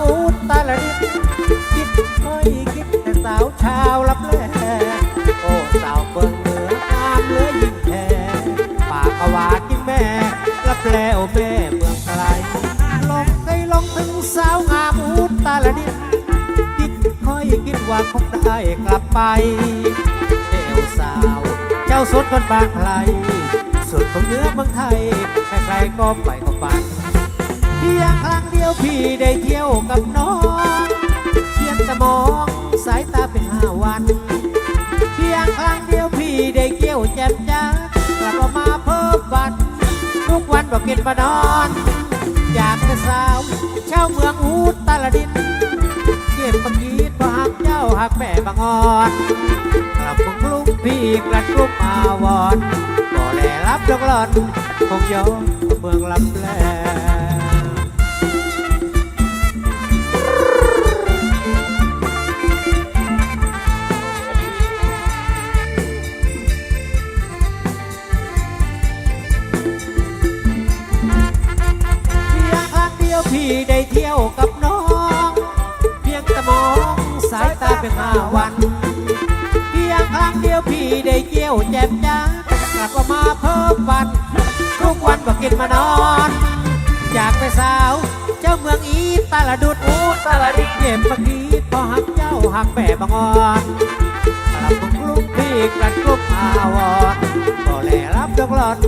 วุธตาลิดคิดค่อยคิดแต่สาวชาวลับแลโอ้สาวเบิ่งเหนืองามเหลือยิ่งแท้ปากกวาที่แม่ลับแลโอ้แม่เมืองไกลลองไปลองถึงสาวงามวุธตาละนิดคิดค่อยคิดว่าคงได้กลับไปเอวสาว เจ้าสดคนบางไกลสุดของเนื้อเมืองไทยใครๆก็ไปก็ฟัง เพียงครั้งเดียวพี่ได้เที่ยวกับน้อง เพียงแต่มองสายตาเป็นห้าวัน เพียงครั้งเดียวพี่ได้เกี่ยวแจ่มจ้ากลับมาเพิ่มวันทุกวันบอกกินมานอนอยากเป็นสาวชาวเมืองอูตรดิตถ์เก็บปากกีดบ่หักเจ้าหักแม่บางอ่อนกลับมึงลุงพี่กลัดกลุ่มาวรก็แลรับดอกหลอนคงยอนเมืองลำแล พี่ได้เที่ยวกับน้อง เพียงแต่มองสายตาเป็นห้าวัน เพียงครั้งเดียวพี่ได้เที่ยวแจ่มจ้ากลับมาเพิ่มวัน ทุกวันบอกกินมานอนอยากไปสาว เจ้าเมืองอีตาลดุดอูตาลดิเก็บปากกีดพอหักเจ้าหักแม่บางอ่อนกลับมึงลุกพี่กลัดกลุ่มอาวรก็แลรับดอกหลอน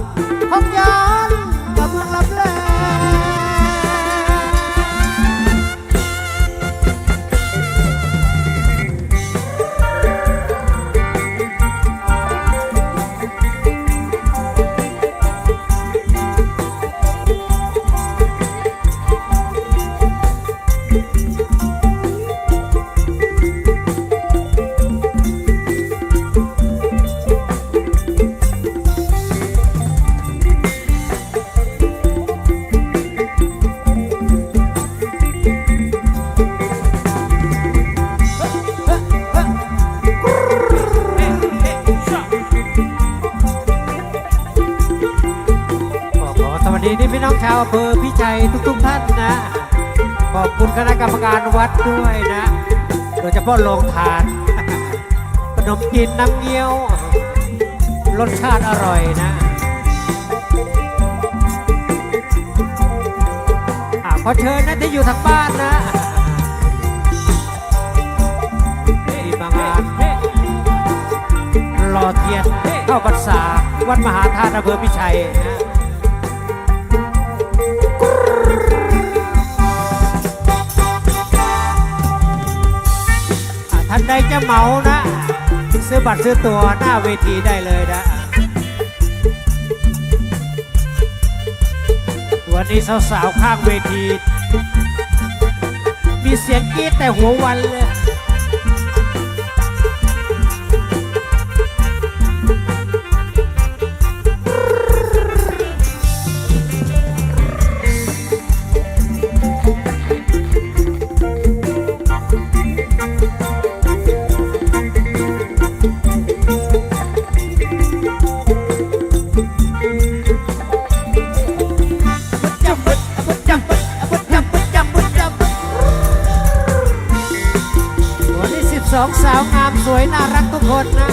ี่น้องชาวอำเภอพิชัยทุกๆท่านนะ ขอบคุณคณะกรรมการวัดด้วยนะ โดยเฉพาะโรงทาน ขนมจีนน้ำเงี้ยว รสชาติอร่อยนะอะขอเชิญนะที่อยู่ทางบ้านนะที่มางานรอเทียนเข้าพรรษาวัดมหาธาตุอำเภอพิชัยนะ จะเหมานะ ซื้อบัตรซื้อตั๋วหน้าเวทีได้เลยนะ วันนี้สาวๆข้างเวที มีเสียงกรี๊ดแต่หัววันเลย สองสาวงามสวยน่ารักทุกคนนะ